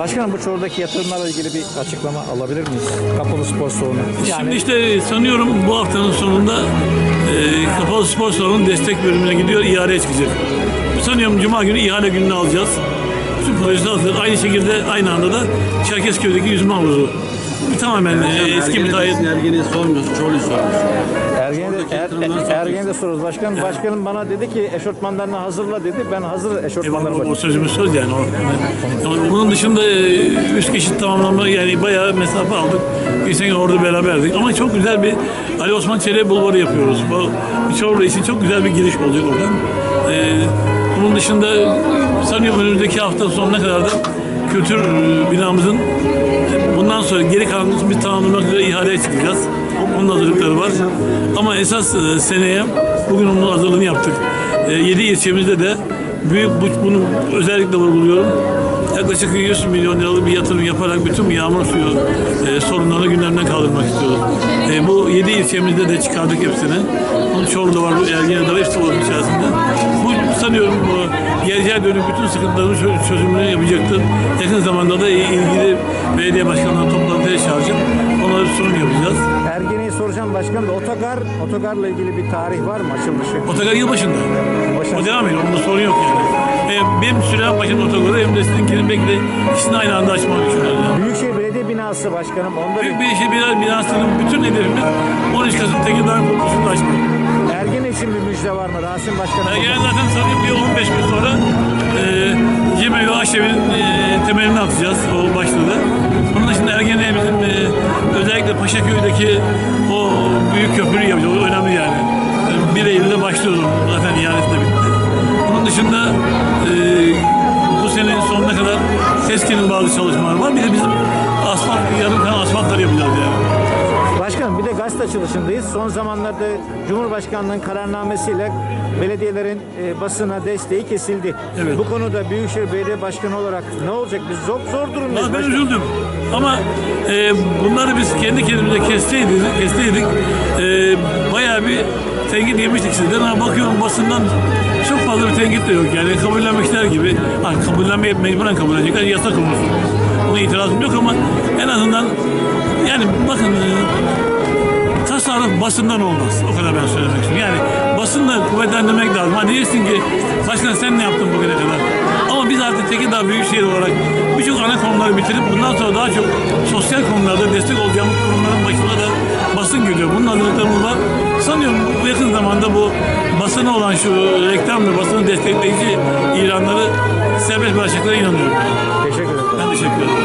Başkanım bu Çorlu'daki yatırımlarla ilgili bir açıklama alabilir miyiz? Kapalı spor salonu. Şimdi işte sanıyorum bu haftanın sonunda e, Kapalı Spor Salonu'nun destek bölümüne gidiyor, ihaleye çıkacak. Sanıyorum Cuma günü ihale gününü alacağız. Tüm projesi hazır. Aynı şekilde aynı anda da Çerkezköy'deki yüzme havuzu. Tamamen e, eski müteahhit. Ergeni sormuyoruz, Çorlu'yu soruyoruz. Ergen'e de, er, er, Ergen'e de soruyoruz. Başkanım, başkanım bana dedi ki eşortmanlarını hazırla dedi. Ben hazır eşortmanları O, o var. sözümüz söz yani. O, yani bunun dışında e, üst geçit tamamlama yani bayağı mesafe aldık. Geçen gün orada beraberdik. Ama çok güzel bir Ali Osman Çelebi Bulvarı yapıyoruz. Bu Çorlu için çok güzel bir giriş olacak oradan. E, bunun dışında sanıyorum önümüzdeki hafta sonuna kadar da kültür e, binamızın bundan sonra geri kalan kısmı biz tamamlamak üzere ihaleye çıkacağız. Onun hazırlıkları var. Ama esas e, seneye bugün onun hazırlığını yaptık. 7 ilçemizde de büyük bu, bunu özellikle vurguluyorum. Yaklaşık 100 milyon liralık bir yatırım yaparak bütün bu yağmur suyu e, sorunlarını gündemden kaldırmak istiyoruz. E, bu 7 ilçemizde de çıkardık hepsini. Onun Çorlu'da var, Ergenek'te var, hepsi var içerisinde. Bu sanıyorum bu geleceğe dönük bütün sıkıntıların çö- çözümünü yapacaktır. Yakın zamanda da ilgili belediye başkanlarını toplantıya çağıracak. Onlara sunum yapacağız. Ergen'e soracağım başkanım da otogar, otogarla ilgili bir tarih var mı açılışı? Otogar yılbaşında. Başında. O devam ediyor. Onda sorun yok yani. E, benim sürem başında otogarı hem de sizinkinin belki de ikisini aynı anda açmayı düşünüyorum. Büyükşehir Belediye Binası başkanım. Onda bir Büyük bir işe birer binasının bütün hedefimiz 13 Kasım Tekirdağ Kurtuluşu'nu açmak. Ergen için bir müjde var mı? Rasim Başkanım. Yani zaten sanıyorum bir 15 gün sonra e, Cemil ve Aşevi'nin e, temelini atacağız. O başladı. Onun dışında Ergenek'imizin e, özellikle Paşaköy'deki o büyük köprüyü yapacağız. O önemli yani. E, 1 Eylül'de başlıyoruz. Zaten ihalesi de bitti. Onun dışında e, bu senenin sonuna kadar SESKİ'nin bazı çalışmaları var. Bir de bizim asfalt, yarım kalan asfaltları yapacağız yani. Başkanım bir de gazete açılışındayız. Son zamanlarda Cumhurbaşkanlığı'nın kararnamesiyle belediyelerin e, basına desteği kesildi. Evet. Bu konuda Büyükşehir Belediye Başkanı olarak ne olacak? Biz zor, zor durumdayız. Ben başkanım. üzüldüm. Ama e, bunları biz kendi kendimize kesteydik, kesteydik. E, bayağı bir tenkit yemiştik sizden ama bakıyorum basından çok fazla bir tenkit de yok. Yani kabullenmişler gibi. Ha, kabullenmeye mecburen kabul edecekler. Yasa konusu. Buna itirazım yok ama en azından yani bakın e, tasarruf basından olmaz. O kadar ben söylemek istiyorum. Yani basınla kuvvetlendirmek lazım. Hani diyeceksin ki başkan sen ne yaptın bugüne kadar? Ama biz artık Tekirdağ Büyükşehir olarak birçok ana konuları bitirip bundan sonra daha çok sosyal konularda destek olacağımız kurumların başına da İran'da bu basın olan şu e, reklam ve basını destekleyici İranları serbest bırakacaklarına inanıyorum. Teşekkür ederim. Ben teşekkür ederim.